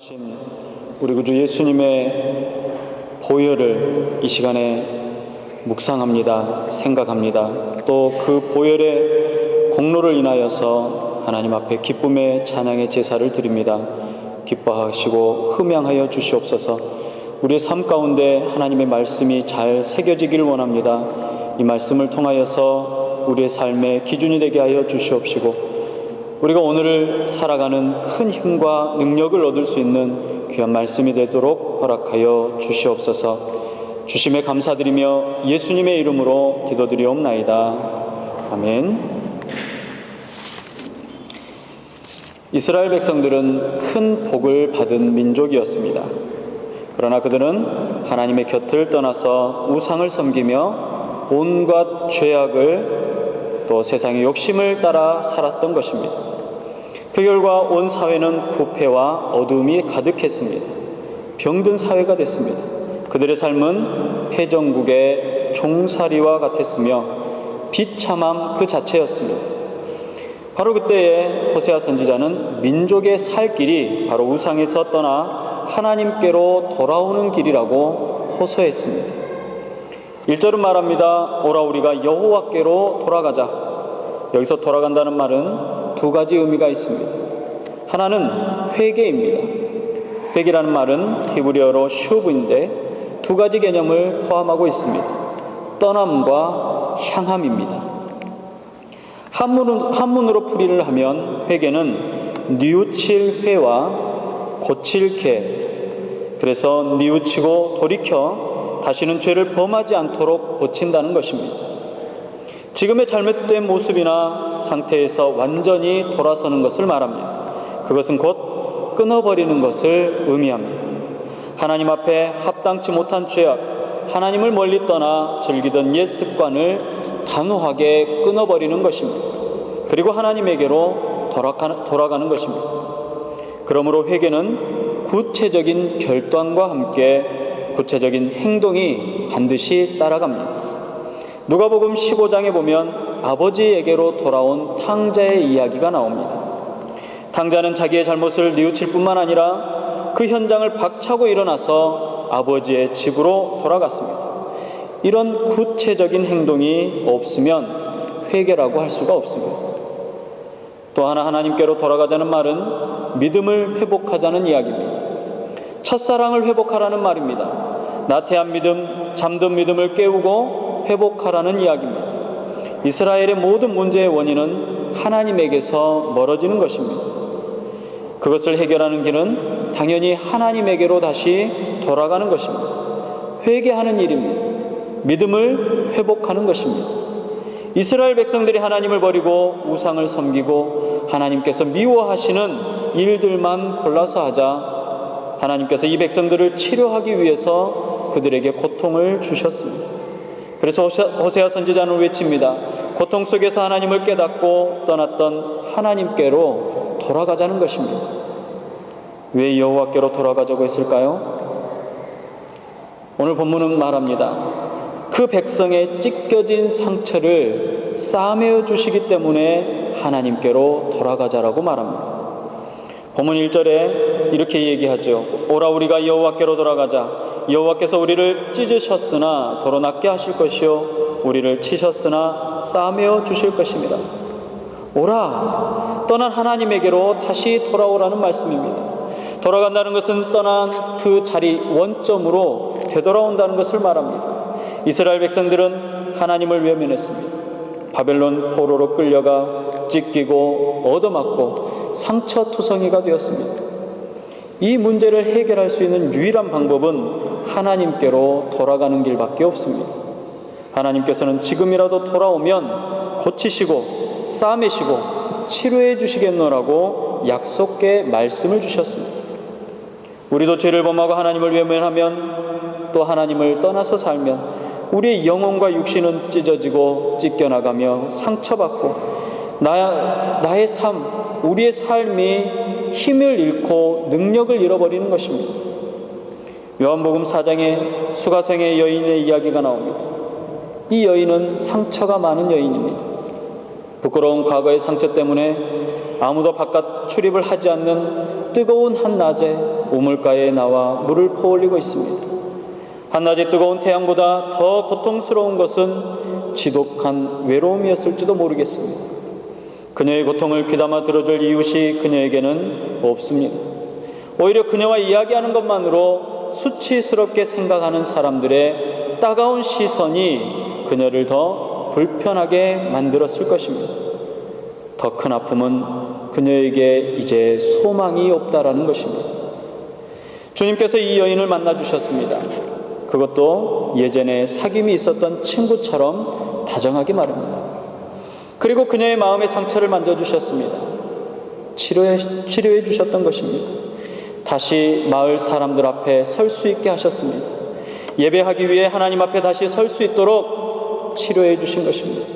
하신 우리 구주 예수님의 보혈을 이 시간에 묵상합니다. 생각합니다. 또 그 보혈의 공로를 인하여서 하나님 앞에 기쁨의 찬양의 제사를 드립니다. 기뻐하시고 흠양하여 주시옵소서. 우리의 삶 가운데 하나님의 말씀이 잘 새겨지길 원합니다. 이 말씀을 통하여서 우리의 삶의 기준이 되게 하여 주시옵시고 우리가 오늘을 살아가는 큰 힘과 능력을 얻을 수 있는 귀한 말씀이 되도록 허락하여 주시옵소서. 주심에 감사드리며 예수님의 이름으로 기도드리옵나이다. 아멘. 이스라엘 백성들은 큰 복을 받은 민족이었습니다. 그러나 그들은 하나님의 곁을 떠나서 우상을 섬기며 온갖 죄악을 또 세상의 욕심을 따라 살았던 것입니다. 그 결과 온 사회는 부패와 어둠이 가득했습니다. 병든 사회가 됐습니다. 그들의 삶은 패정국의 종살이와 같았으며 비참함 그 자체였습니다. 바로 그때에 호세아 선지자는 민족의 살 길이 바로 우상에서 떠나 하나님께로 돌아오는 길이라고 호소했습니다. 1절은 말합니다. 오라 우리가 여호와께로 돌아가자. 여기서 돌아간다는 말은 두 가지 의미가 있습니다. 하나는 회개입니다. 회개라는 말은 히브리어로 슈브인데 두 가지 개념을 포함하고 있습니다. 떠남과 향함입니다. 한문으로, 한문으로 풀이를 하면 회개는 뉘우칠 회와 고칠 개 그래서 뉘우치고 돌이켜 다시는 죄를 범하지 않도록 고친다는 것입니다. 지금의 잘못된 모습이나 상태에서 완전히 돌아서는 것을 말합니다. 그것은 곧 끊어버리는 것을 의미합니다. 하나님 앞에 합당치 못한 죄악, 하나님을 멀리 떠나 즐기던 옛 습관을 단호하게 끊어버리는 것입니다. 그리고 하나님에게로 돌아가는 것입니다. 그러므로 회개는 구체적인 결단과 함께 구체적인 행동이 반드시 따라갑니다. 누가복음 15장에 보면 아버지에게로 돌아온 탕자의 이야기가 나옵니다. 탕자는 자기의 잘못을 뉘우칠 뿐만 아니라 그 현장을 박차고 일어나서 아버지의 집으로 돌아갔습니다. 이런 구체적인 행동이 없으면 회개라고 할 수가 없습니다. 또 하나 하나님께로 돌아가자는 말은 믿음을 회복하자는 이야기입니다. 첫사랑을 회복하라는 말입니다. 나태한 믿음, 잠든 믿음을 깨우고 회복하라는 이야기입니다. 이스라엘의 모든 문제의 원인은 하나님에게서 멀어지는 것입니다. 그것을 해결하는 길은 당연히 하나님에게로 다시 돌아가는 것입니다. 회개하는 일입니다. 믿음을 회복하는 것입니다. 이스라엘 백성들이 하나님을 버리고 우상을 섬기고 하나님께서 미워하시는 일들만 골라서 하자 하나님께서 이 백성들을 치료하기 위해서 그들에게 고통을 주셨습니다. 그래서 호세아 선지자는 외칩니다. 고통 속에서 하나님을 깨닫고 떠났던 하나님께로 돌아가자는 것입니다. 왜 여호와께로 돌아가자고 했을까요? 오늘 본문은 말합니다. 그 백성의 찢겨진 상처를 싸매어 주시기 때문에 하나님께로 돌아가자라고 말합니다. 본문 1절에 이렇게 얘기하죠. 오라 우리가 여호와께로 돌아가자. 여호와께서 우리를 찢으셨으나 도로 낫게 하실 것이요 우리를 치셨으나 싸매어 주실 것입니다. 오라 떠난 하나님에게로 다시 돌아오라는 말씀입니다. 돌아간다는 것은 떠난 그 자리 원점으로 되돌아온다는 것을 말합니다. 이스라엘 백성들은 하나님을 외면했습니다. 바벨론 포로로 끌려가 찢기고 얻어맞고 상처투성이가 되었습니다. 이 문제를 해결할 수 있는 유일한 방법은 하나님께로 돌아가는 길밖에 없습니다. 하나님께서는 지금이라도 돌아오면 고치시고 싸매시고 치료해 주시겠노라고 약속의 말씀을 주셨습니다. 우리도 죄를 범하고 하나님을 외면하면 또 하나님을 떠나서 살면 우리의 영혼과 육신은 찢어지고 찢겨나가며 상처받고 나, 나의 삶, 우리의 삶이 힘을 잃고 능력을 잃어버리는 것입니다. 요한복음 4장에 수가성의 여인의 이야기가 나옵니다. 이 여인은 상처가 많은 여인입니다. 부끄러운 과거의 상처 때문에 아무도 바깥 출입을 하지 않는 뜨거운 한낮에 우물가에 나와 물을 퍼올리고 있습니다. 한낮의 뜨거운 태양보다 더 고통스러운 것은 지독한 외로움이었을지도 모르겠습니다. 그녀의 고통을 귀담아 들어줄 이웃이 그녀에게는 없습니다. 오히려 그녀와 이야기하는 것만으로 수치스럽게 생각하는 사람들의 따가운 시선이 그녀를 더 불편하게 만들었을 것입니다. 더 큰 아픔은 그녀에게 이제 소망이 없다라는 것입니다. 주님께서 이 여인을 만나 주셨습니다. 그것도 예전에 사귐이 있었던 친구처럼 다정하게 말합니다. 그리고 그녀의 마음의 상처를 만져주셨습니다. 치료해, 치료해 주셨던 것입니다. 다시 마을 사람들 앞에 설 수 있게 하셨습니다. 예배하기 위해 하나님 앞에 다시 설 수 있도록 치료해 주신 것입니다.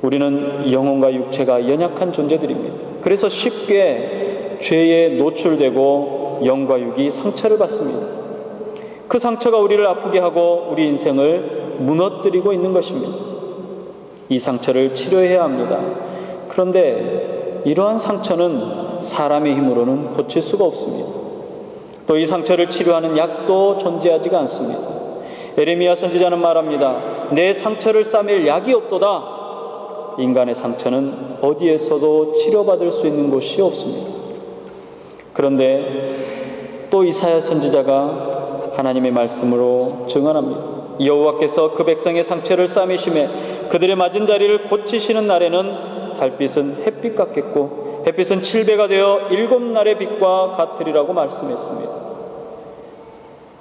우리는 영혼과 육체가 연약한 존재들입니다. 그래서 쉽게 죄에 노출되고 영과 육이 상처를 받습니다. 그 상처가 우리를 아프게 하고 우리 인생을 무너뜨리고 있는 것입니다. 이 상처를 치료해야 합니다. 그런데 이러한 상처는 사람의 힘으로는 고칠 수가 없습니다. 또 이 상처를 치료하는 약도 존재하지가 않습니다. 에레미야 선지자는 말합니다. 내 상처를 싸맬 약이 없도다. 인간의 상처는 어디에서도 치료받을 수 있는 곳이 없습니다. 그런데 또 이사야 선지자가 하나님의 말씀으로 증언합니다. 여호와께서 그 백성의 상처를 싸매심에 그들의 맞은 자리를 고치시는 날에는 달빛은 햇빛 같겠고 햇빛은 칠배가 되어 일곱 날의 빛과 같으리라고 말씀했습니다.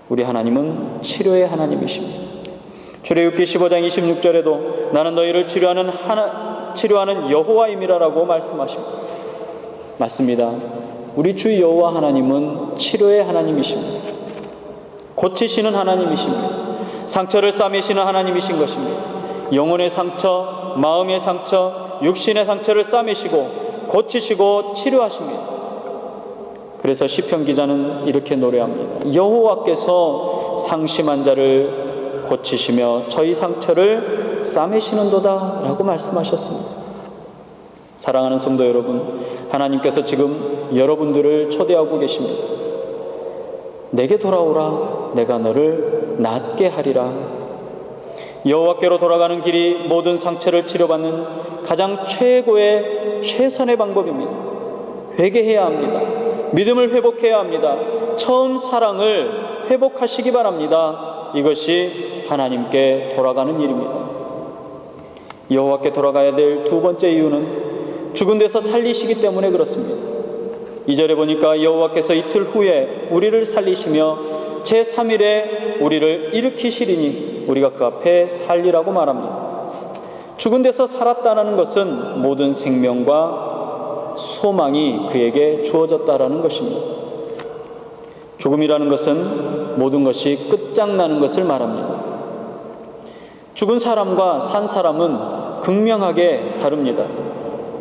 우리 하나님은 치료의 하나님이십니다. 출애굽기 15장 26절에도 나는 너희를 치료하는 하나, 치료하는 여호와임이라라고 말씀하십니다. 맞습니다. 우리 주 여호와 하나님은 치료의 하나님이십니다. 고치시는 하나님이십니다. 상처를 싸매시는 하나님이신 것입니다. 영혼의 상처, 마음의 상처, 육신의 상처를 싸매시고 고치시고 치료하십니다. 그래서 시편 기자는 이렇게 노래합니다. 여호와께서 상심한 자를 고치시며 저희 상처를 싸매시는도다라고 말씀하셨습니다. 사랑하는 성도 여러분, 하나님께서 지금 여러분들을 초대하고 계십니다. 내게 돌아오라, 내가 너를 낫게 하리라. 여호와께로 돌아가는 길이 모든 상처를 치료받는 가장 최고의 최선의 방법입니다. 회개해야 합니다. 믿음을 회복해야 합니다. 처음 사랑을 회복하시기 바랍니다. 이것이 하나님께 돌아가는 일입니다. 여호와께 돌아가야 될 두 번째 이유는 죽은 데서 살리시기 때문에 그렇습니다. 이절에 보니까 여호와께서 이틀 후에 우리를 살리시며 제 3일에 우리를 일으키시리니 우리가 그 앞에 살리라고 말합니다. 죽은 데서 살았다는 것은 모든 생명과 소망이 그에게 주어졌다라는 것입니다. 죽음이라는 것은 모든 것이 끝장나는 것을 말합니다. 죽은 사람과 산 사람은 극명하게 다릅니다.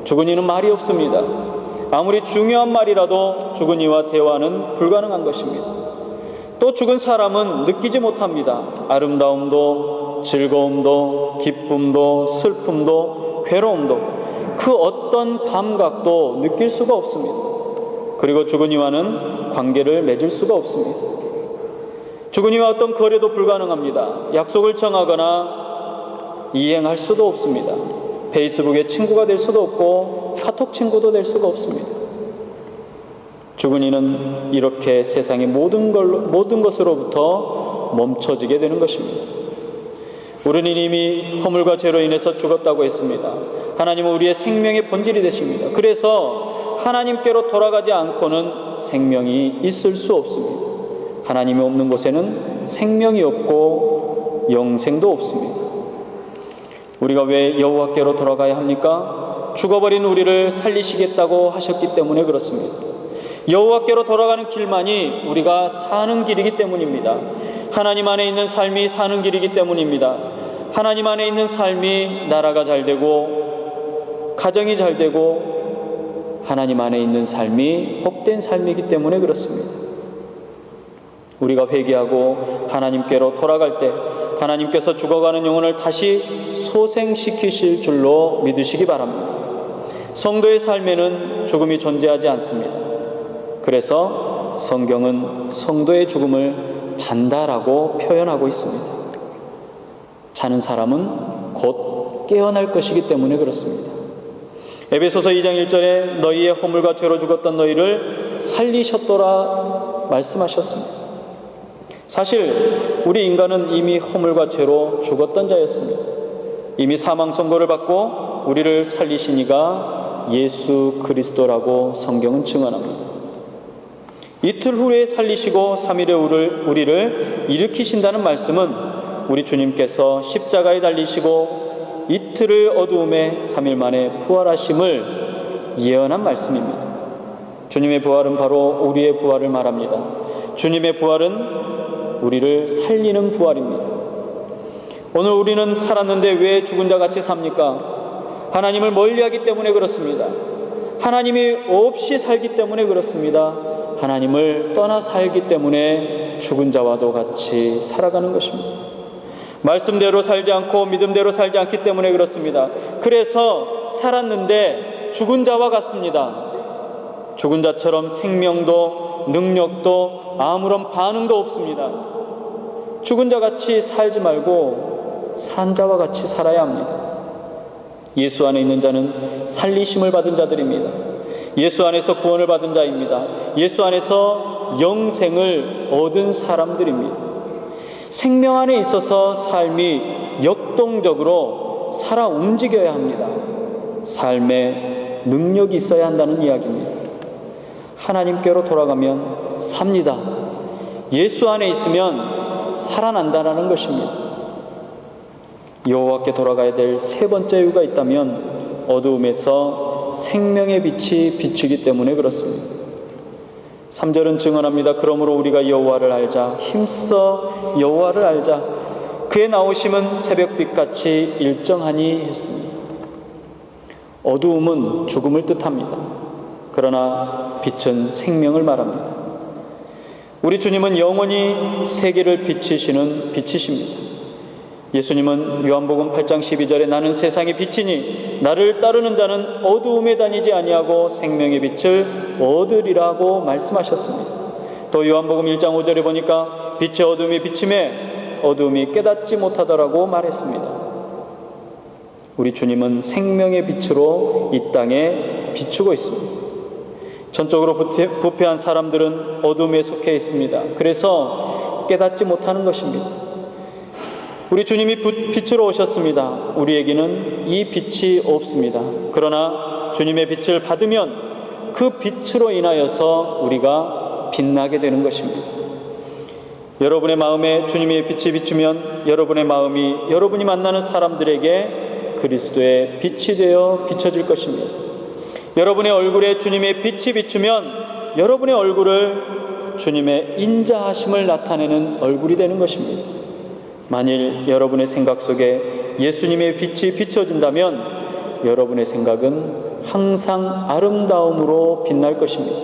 죽은 이는 말이 없습니다. 아무리 중요한 말이라도 죽은 이와 대화는 불가능한 것입니다. 또 죽은 사람은 느끼지 못합니다. 아름다움도, 즐거움도, 기쁨도, 슬픔도, 괴로움도, 그 어떤 감각도 느낄 수가 없습니다. 그리고 죽은 이와는 관계를 맺을 수가 없습니다. 죽은 이와 어떤 거래도 불가능합니다. 약속을 정하거나 이행할 수도 없습니다. 페이스북에 친구가 될 수도 없고 카톡 친구도 될 수가 없습니다. 죽은 이는 이렇게 세상의 모든 걸로, 모든 것으로부터 멈춰지게 되는 것입니다. 우리는 이미 허물과 죄로 인해서 죽었다고 했습니다. 하나님은 우리의 생명의 본질이 되십니다. 그래서 하나님께로 돌아가지 않고는 생명이 있을 수 없습니다. 하나님이 없는 곳에는 생명이 없고 영생도 없습니다. 우리가 왜 여호와께로 돌아가야 합니까? 죽어버린 우리를 살리시겠다고 하셨기 때문에 그렇습니다. 여호와께로 돌아가는 길만이 우리가 사는 길이기 때문입니다. 하나님 안에 있는 삶이 사는 길이기 때문입니다. 하나님 안에 있는 삶이 나라가 잘 되고 가정이 잘 되고 하나님 안에 있는 삶이 복된 삶이기 때문에 그렇습니다. 우리가 회개하고 하나님께로 돌아갈 때 하나님께서 죽어가는 영혼을 다시 소생시키실 줄로 믿으시기 바랍니다. 성도의 삶에는 죽음이 존재하지 않습니다. 그래서 성경은 성도의 죽음을 잔다라고 표현하고 있습니다. 자는 사람은 곧 깨어날 것이기 때문에 그렇습니다. 에베소서 2장 1절에 너희의 허물과 죄로 죽었던 너희를 살리셨도라 말씀하셨습니다. 사실 우리 인간은 이미 허물과 죄로 죽었던 자였습니다. 이미 사망 선고를 받고 우리를 살리신 이가 예수 그리스도라고 성경은 증언합니다. 이틀 후에 살리시고 3일에 우리를 일으키신다는 말씀은 우리 주님께서 십자가에 달리시고 이틀을 어두움에 3일 만에 부활하심을 예언한 말씀입니다. 주님의 부활은 바로 우리의 부활을 말합니다. 주님의 부활은 우리를 살리는 부활입니다. 오늘 우리는 살았는데 왜 죽은 자 같이 삽니까? 하나님을 멀리하기 때문에 그렇습니다. 하나님이 없이 살기 때문에 그렇습니다. 하나님을 떠나 살기 때문에 죽은 자와도 같이 살아가는 것입니다. 말씀대로 살지 않고 믿음대로 살지 않기 때문에 그렇습니다. 그래서 살았는데 죽은 자와 같습니다. 죽은 자처럼 생명도 능력도 아무런 반응도 없습니다. 죽은 자 같이 살지 말고 산 자와 같이 살아야 합니다. 예수 안에 있는 자는 살리심을 받은 자들입니다. 예수 안에서 구원을 받은 자입니다. 예수 안에서 영생을 얻은 사람들입니다. 생명 안에 있어서 삶이 역동적으로 살아 움직여야 합니다. 삶에 능력이 있어야 한다는 이야기입니다. 하나님께로 돌아가면 삽니다. 예수 안에 있으면 살아난다라는 것입니다. 여호와께 돌아가야 될 세 번째 이유가 있다면 어두움에서 생명의 빛이 비추기 때문에 그렇습니다. 3절은 증언합니다. 그러므로 우리가 여호와를 알자 힘써 여호와를 알자 그의 나오심은 새벽빛 같이 일정하니 했습니다. 어두움은 죽음을 뜻합니다. 그러나 빛은 생명을 말합니다. 우리 주님은 영원히 세계를 비치시는 빛이십니다. 예수님은 요한복음 8장 12절에 나는 세상의 빛이니 나를 따르는 자는 어두움에 다니지 아니하고 생명의 빛을 얻으리라고 말씀하셨습니다. 또 요한복음 1장 5절에 보니까 빛의 어둠이 비침에 어둠이 깨닫지 못하더라고 말했습니다. 우리 주님은 생명의 빛으로 이 땅에 비추고 있습니다. 전적으로 부패한 사람들은 어둠에 속해 있습니다. 그래서 깨닫지 못하는 것입니다. 우리 주님이 빛으로 오셨습니다. 우리에게는 이 빛이 없습니다. 그러나 주님의 빛을 받으면 그 빛으로 인하여서 우리가 빛나게 되는 것입니다. 여러분의 마음에 주님의 빛이 비추면 여러분의 마음이 여러분이 만나는 사람들에게 그리스도의 빛이 되어 비춰질 것입니다. 여러분의 얼굴에 주님의 빛이 비추면 여러분의 얼굴을 주님의 인자하심을 나타내는 얼굴이 되는 것입니다. 만일 여러분의 생각 속에 예수님의 빛이 비춰진다면 여러분의 생각은 항상 아름다움으로 빛날 것입니다.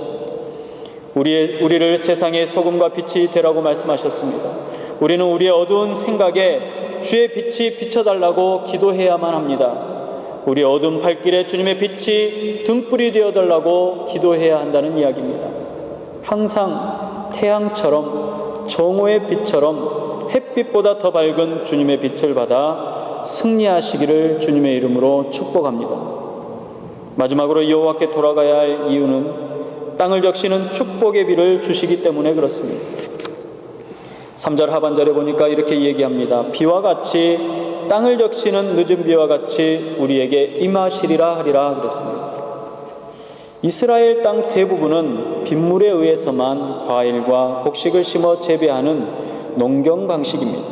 우리의, 우리를 세상의 소금과 빛이 되라고 말씀하셨습니다. 우리는 우리의 어두운 생각에 주의 빛이 비춰달라고 기도해야만 합니다. 우리 어두운 발길에 주님의 빛이 등불이 되어달라고 기도해야 한다는 이야기입니다. 항상 태양처럼 정오의 빛처럼 햇빛보다 더 밝은 주님의 빛을 받아 승리하시기를 주님의 이름으로 축복합니다. 마지막으로 여호와께 돌아가야 할 이유는 땅을 적시는 축복의 비를 주시기 때문에 그렇습니다. 3절 하반절에 보니까 이렇게 얘기합니다. 비와 같이 땅을 적시는 늦은 비와 같이 우리에게 임하시리라 하리라 그랬습니다. 이스라엘 땅 대부분은 빗물에 의해서만 과일과 곡식을 심어 재배하는 농경 방식입니다.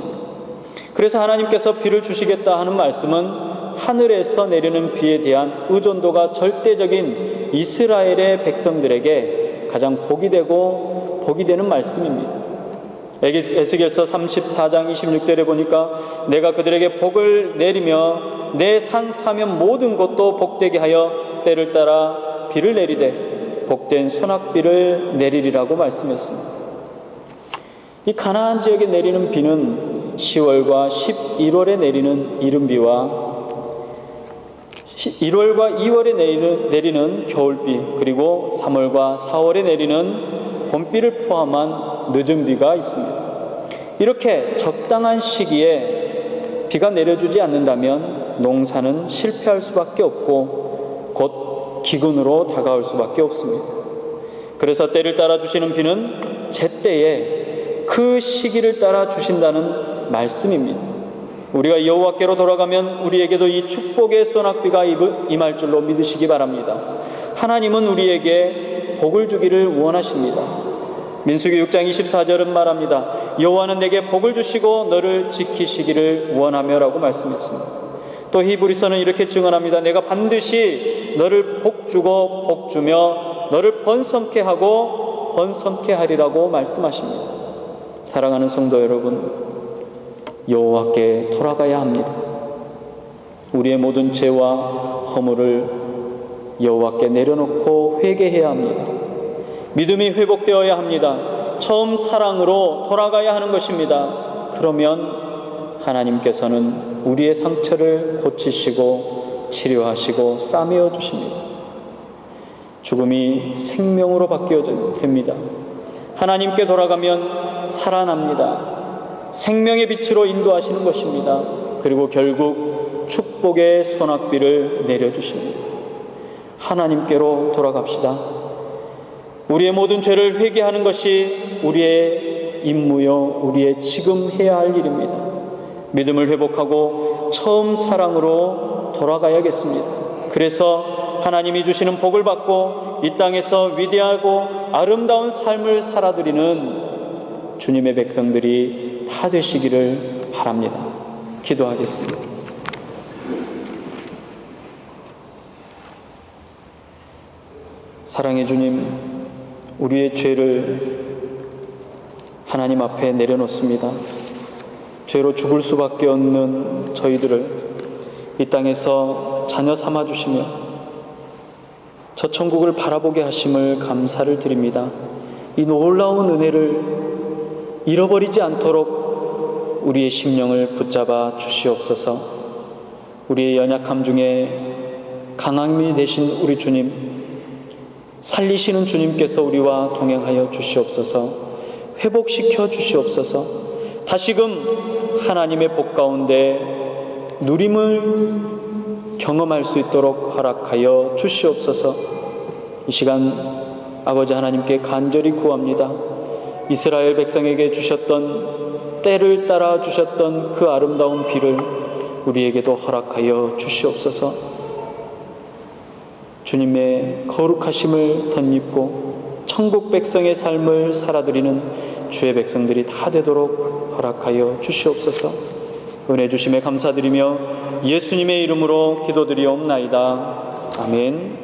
그래서 하나님께서 비를 주시겠다 하는 말씀은 하늘에서 내리는 비에 대한 의존도가 절대적인 이스라엘의 백성들에게 가장 복이 되고 복이 되는 말씀입니다. 에스겔서 34장 26절에 보니까 내가 그들에게 복을 내리며 내 산 사면 모든 것도 복되게 하여 때를 따라 비를 내리되 복된 소낙비를 내리리라고 말씀했습니다. 이 가나안 지역에 내리는 비는 10월과 11월에 내리는 이른비와 1월과 2월에 내리는, 겨울비 그리고 3월과 4월에 내리는 봄비를 포함한 늦은 비가 있습니다. 이렇게 적당한 시기에 비가 내려주지 않는다면 농사는 실패할 수밖에 없고 곧 기근으로 다가올 수밖에 없습니다. 그래서 때를 따라 주시는 비는 제때에 그 시기를 따라 주신다는 말씀입니다. 우리가 여호와께로 돌아가면 우리에게도 이 축복의 소낙비가 임할 줄로 믿으시기 바랍니다. 하나님은 우리에게 복을 주기를 원하십니다. 민수기 6장 24절은 말합니다. 여호와는 내게 복을 주시고 너를 지키시기를 원하며라고 말씀했습니다. 또 히브리서는 이렇게 증언합니다. 내가 반드시 너를 복 주고 복 주며 너를 번성케 하고 번성케 하리라고 말씀하십니다. 사랑하는 성도 여러분, 여호와께 돌아가야 합니다. 우리의 모든 죄와 허물을 여호와께 내려놓고 회개해야 합니다. 믿음이 회복되어야 합니다. 처음 사랑으로 돌아가야 하는 것입니다. 그러면 하나님께서는 우리의 상처를 고치시고 치료하시고 싸매어 주십니다. 죽음이 생명으로 바뀌어 됩니다. 하나님께 돌아가면 살아납니다. 생명의 빛으로 인도하시는 것입니다. 그리고 결국 축복의 소낙비를 내려주십니다. 하나님께로 돌아갑시다. 우리의 모든 죄를 회개하는 것이 우리의 임무요, 우리의 지금 해야 할 일입니다. 믿음을 회복하고 처음 사랑으로 돌아가야겠습니다. 그래서 하나님이 주시는 복을 받고 이 땅에서 위대하고 아름다운 삶을 살아드리는 주님의 백성들이 다 되시기를 바랍니다. 기도하겠습니다. 사랑의 주님, 우리의 죄를 하나님 앞에 내려놓습니다. 죄로 죽을 수밖에 없는 저희들을 이 땅에서 자녀 삼아 주시며 저 천국을 바라보게 하심을 감사를 드립니다. 이 놀라운 은혜를 잃어버리지 않도록 우리의 심령을 붙잡아 주시옵소서. 우리의 연약함 중에 강함이 되신 우리 주님, 살리시는 주님께서 우리와 동행하여 주시옵소서. 회복시켜 주시옵소서. 다시금 하나님의 복 가운데 누림을 경험할 수 있도록 허락하여 주시옵소서. 이 시간 아버지 하나님께 간절히 구합니다. 이스라엘 백성에게 주셨던 때를 따라 주셨던 그 아름다운 비를 우리에게도 허락하여 주시옵소서. 주님의 거룩하심을 덧입고 천국 백성의 삶을 살아드리는 주의 백성들이 다 되도록 허락하여 주시옵소서. 은혜 주심에 감사드리며 예수님의 이름으로 기도드리옵나이다. 아멘.